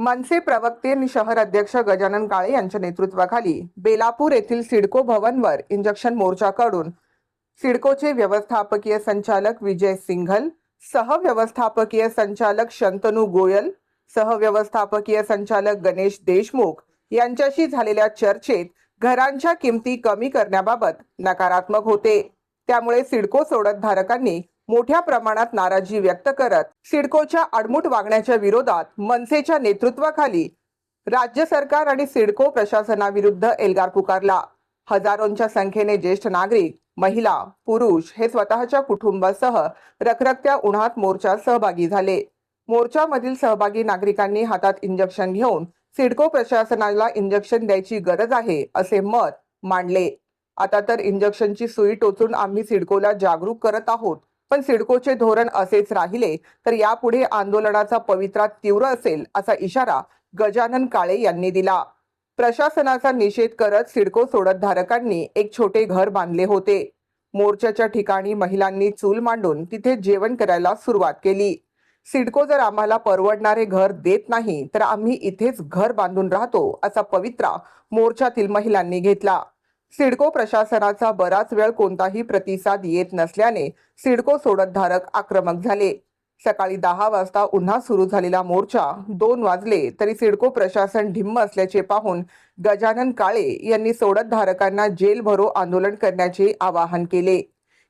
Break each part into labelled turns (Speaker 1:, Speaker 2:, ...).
Speaker 1: मनसे प्रवक्ते आणि शहर अध्यक्ष गजानन काळे यांच्या नेतृत्वाखाली बेलापूर येथील सिडको भवनवर इंजेक्शन मोर्चाकडून सिडकोचे व्यवस्थापकीय संचालक विजय सिंघल सहव्यवस्थापकीय संचालक शंतनू गोयल सहव्यवस्थापकीय संचालक गणेश देशमुख यांच्याशी झालेल्या चर्चेत घरांच्या किमती कमी करण्याबाबत नकारात्मक होते. त्यामुळे सिडको सोडत धारकांनी मोठ्या प्रमाणात नाराजी व्यक्त करत सिडकोच्या अडमुट वागण्याच्या विरोधात मनसेच्या नेतृत्वाखाली राज्य सरकार आणि सिडको प्रशासनाविरुद्ध एल्गार पुकारला. हजारोंच्या संख्येने ज्येष्ठ नागरिक महिला पुरुष हे स्वतःच्या कुटुंबासह रखरखत्या उन्हात मोर्चात सहभागी झाले. मोर्चामधील सहभागी नागरिकांनी हातात इंजेक्शन घेऊन सिडको प्रशासनाला इंजेक्शन द्यायची गरज आहे असे मत मांडले. आता तर इंजेक्शनची सुई टोचून आम्ही सिडकोला जागरूक करत आहोत पण सिडकोचे धोरण असेच राहिले तर यापुढे आंदोलनाचा पवित्रा तीव्र असेल असा इशारा गजानन काळे यांनी दिला. प्रशासनाचा निषेध करत सिडको सोडत धारकांनी एक छोटे घर बांधले होते. मोर्चाच्या ठिकाणी महिलांनी चूल मांडून तिथे जेवण करायला सुरुवात केली. सिडको जर आम्हाला परवडणारे घर देत नाही तर आम्ही इथेच घर बांधून राहतो असा पवित्रा मोर्चातील महिलांनी घेतला. सिडको प्रशासनाचा बराच वेळ कोणताही प्रतिसाद येत नसल्याने सिडको सोडत धारक आक्रमक झाले. सकाळी दहा वाजता उन्हा सुरू झालेला मोर्चा दोन वाजले तरी सिडको प्रशासन ढिम्म असल्याचे पाहून गजानन काळे यांनी सोडत धारकांना जेल भरो आंदोलन करण्याचे आवाहन केले.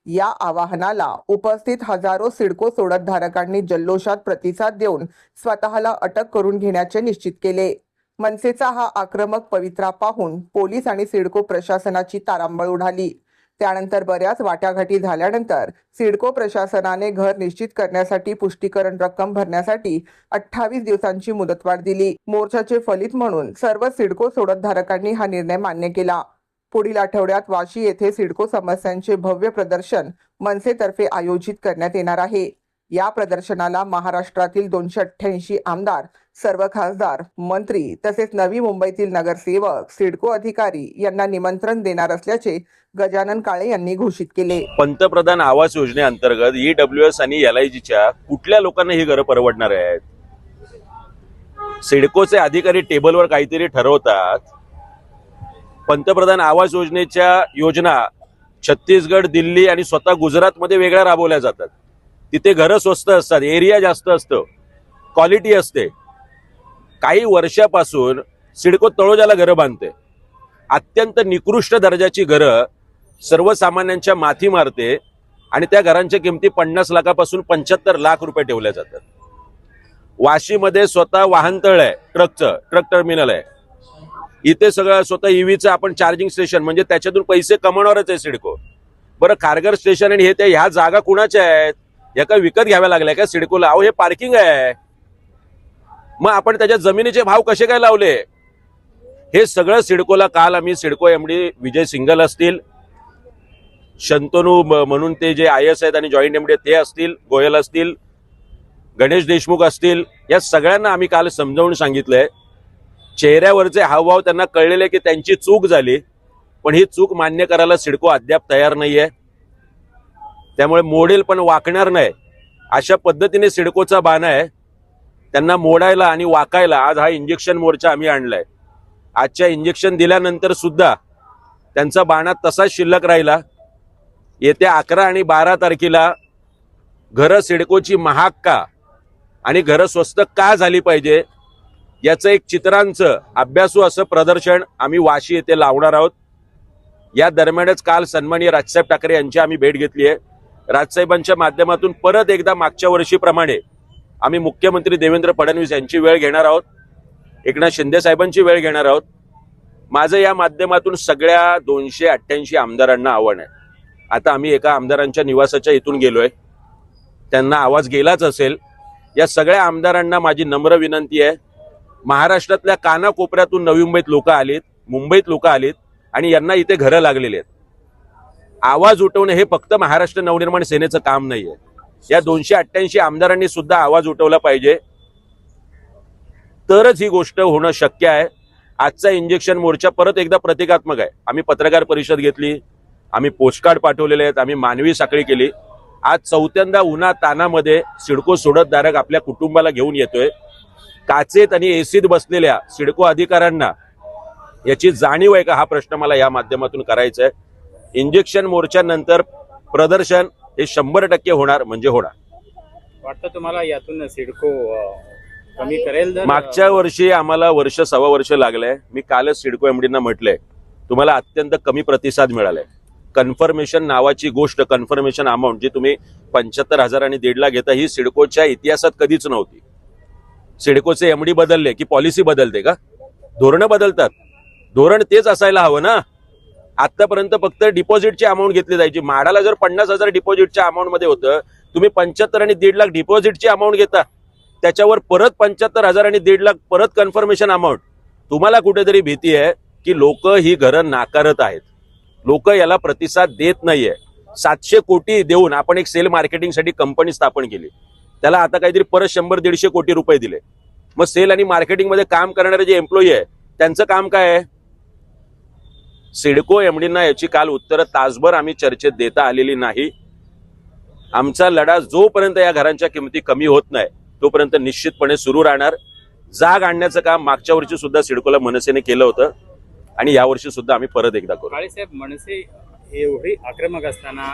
Speaker 1: या आवाहनाला उपस्थित हजारो सिडको सोडत धारकांनी जल्लोषात प्रतिसाद देऊन स्वतःला अटक करून घेण्याचे निश्चित केले. मनसेचा हा आक्रमक पवित्रा पाहून पोलीस आणि सिडको प्रशासनाची तारांबळ उडाली. त्यानंतर बऱ्याच वाटाघाटी झाल्यानंतर सिडको प्रशासनाने घर निश्चित करण्यासाठी पुष्टीकरण रक्कम भरण्यासाठी अठ्ठावीस दिवसांची मुदतवाढ दिली. मोर्चाचे फलित म्हणून सर्व सिडको सोडत धारकांनी हा निर्णय मान्य केला. पुढील आठवड्यात वाशी येथे सिडको समस्यांचे भव्य प्रदर्शन मनसेतर्फे आयोजित करण्यात येणार आहे. या प्रदर्शनाला महाराष्ट्रातील दोनशे अठ्ठ्याऐंशी आमदार सर्व खासदार मंत्री तसेच नवी मुंबईतील नगरसेवक सिडको अधिकारी यांना निमंत्रण देणार असल्याचे गजानन काळे यांनी घोषित केले.
Speaker 2: पंतप्रधान आवास योजनेअंतर्गत ईडब्ल्यू एस आणि एल आय जीच्या कुठल्या लोकांना ही घरं परवडणार आहेत? सिडकोचे अधिकारी टेबलवर काहीतरी ठरवतात. पंतप्रधान आवास योजनेच्या योजना छत्तीसगड दिल्ली आणि स्वतः गुजरातमध्ये वेगळ्या राबवल्या जातात. तिथे घरं स्वस्त असतात एरिया जास्त असतं क्वालिटी असते. काही वर्षापासून सिडको तळोजाला घरं बांधते. अत्यंत निकृष्ट दर्जाची घरं सर्वसामान्यांच्या माथी मारते आणि त्या घरांच्या किमती पन्नास लाखापासून पंच्याहत्तर लाख रुपये ठेवल्या जातात. वाशीमध्ये स्वतः वाहनतळ आहे ट्रकचं ट्रक टर्मिनल आहे. इथे सगळं स्वतः ईव्हीचं आपण चार्जिंग स्टेशन म्हणजे त्याच्यातून पैसे कमवणारच आहे सिडको. बरं खारघर स्टेशन आणि हे त्या ह्या जागा कुणाच्या आहेत? या का विकत घ्याव्या लागल्या का सिडकोला? अहो हे पार्किंग आहे. मग आपण त्याच्या जमिनीचे भाव कसे काय लावले? हे सगळं सिडकोला काल आम्ही सिडको एमडी विजय सिंगल असतील. शंतनू म्हणून ते जे आय एस आहेत आणि जॉईंट एमडी ते असतील गोयल असतील गणेश देशमुख असतील या सगळ्यांना आम्ही काल समजावून सांगितलंय. चेहऱ्यावरचे हावभाव त्यांना कळलेले की त्यांची चूक झाली पण ही चूक मान्य करायला सिडको अद्याप तयार नाहीये. त्यामुळे मोडेल पण वाकणार नाही. अशा पद्धतीने सिडकोचा बाणा आहे. त्यांना मोडायला आणि वाकायला आज हा इंजेक्शन मोर्चा आम्ही आणलाय. आजच्या इंजेक्शन दिल्यानंतर सुद्धा त्यांचा बाणा तसाच शिल्लक राहिला. येत्या अकरा आणि बारा तारखेला घरं सिडकोची महाग का आणि घरं स्वस्त का झाली पाहिजे याचं एक चित्रांचं अभ्यासू असं प्रदर्शन आम्ही वाशी येथे लावणार आहोत. या दरम्यानच काल सन्माननीय राजसाहेब ठाकरे यांची आम्ही भेट घेतली आहे. राजसाहेबांच्या माध्यमातून परत एकदा मागच्या वर्षीप्रमाणे आम्ही मुख्यमंत्री देवेंद्र फडणवीस यांची वेळ घेणार आहोत. एकनाथ शिंदे साहेबांची वेळ घेणार आहोत. माझं या माध्यमातून सगळ्या दोनशे अठ्ठ्याऐंशी आमदारांना आव्हान आहे. आता आम्ही एका आमदारांच्या निवासाच्या इथून गेलोय. त्यांना आवाज गेलाच असेल. या सगळ्या आमदारांना माझी नम्र विनंती आहे. महाराष्ट्रातल्या कानाकोपऱ्यातून नवी मुंबईत लोक आलीत मुंबईत लोक आलीत आणि यांना इथे घरं लागलेली आहेत. आवाज उठवणे हे फक्त महाराष्ट्र नवनिर्माण सेनेचं काम नाहीये. या दोनशे अठ्ठ्याऐंशी आमदारांनी सुद्धा आवाज उठवला पाहिजे. तरच ही गोष्ट होणं शक्य आहे. आजचा इंजेक्शन मोर्चा परत एकदा प्रतिकात्मक आहे. आम्ही पत्रकार परिषद घेतली आम्ही पोस्टकार्ड पाठवलेले आहेत आम्ही मानवी साखळी केली. आज चौथ्यांदा उन्हा तानामध्ये सिडको सोडतधारक आपल्या कुटुंबाला घेऊन येतोय. काचेत आणि एसीत बसलेल्या सिडको अधिकाऱ्यांना याची जाणीव आहे का? हा प्रश्न मला या माध्यमातून करायचा आहे. इंजेक्शन मोर्चानंतर प्रदर्शन हे शंभर टक्के होणार म्हणजे होणार.
Speaker 3: वाटतं तुम्हाला यातून सिडको कमी करेल
Speaker 2: मागच्या वर्षी आम्हाला वर्ष सव्वा वर्ष लागलंय मी कालच सिडको एमडींना म्हटलंय तुम्हाला अत्यंत कमी प्रतिसाद मिळालाय. कन्फर्मेशन नावाची गोष्ट कन्फर्मेशन अमाऊंट जी तुम्ही पंच्याहत्तर हजार आणि दीड लाख घेता ही सिडकोच्या इतिहासात कधीच नव्हती. सिडकोचे एमडी बदलले की पॉलिसी बदलते का? धोरणं बदलतात. धोरण तेच असायला हवं ना? आतापर्यंत फक्त डिपॉझिटची अमाऊंट घेतली जायची. माडाला जर पन्नास हजार डिपॉझिटच्या अमाऊंटमध्ये होतं तुम्ही पंच्याहत्तर आणि दीड लाख डिपॉझिटची अमाऊंट घेता. त्याच्यावर परत पंच्याहत्तर हजार आणि दीड लाख परत कन्फर्मेशन अमाऊंट. तुम्हाला कुठेतरी भीती आहे की लोक ही घरं नाकारत आहेत. लोक याला प्रतिसाद देत नाहीये. सातशे कोटी देऊन आपण एक सेल मार्केटिंगसाठी कंपनी स्थापन केली. त्याला आता काहीतरी परत शंभर दीडशे कोटी रुपये दिले. मग सेल आणि मार्केटिंगमध्ये काम करणारे जे एम्प्लॉई आहे त्यांचं काम काय आहे? सिडको एमडींना याची काल उत्तरं तासभर आम्ही चर्चेत देता आलेली नाही. आमचा लढा जोपर्यंत या घरांच्या किमती कमी होत नाही तोपर्यंत निश्चितपणे सुरू राहणार. जाग आणण्याचं काम मागच्या वर्षी सुद्धा सिडकोला मनसेने केलं होतं आणि यावर्षी सुद्धा आम्ही परत एकदा करू.
Speaker 3: साहेब मनसे एवढी आक्रमक असताना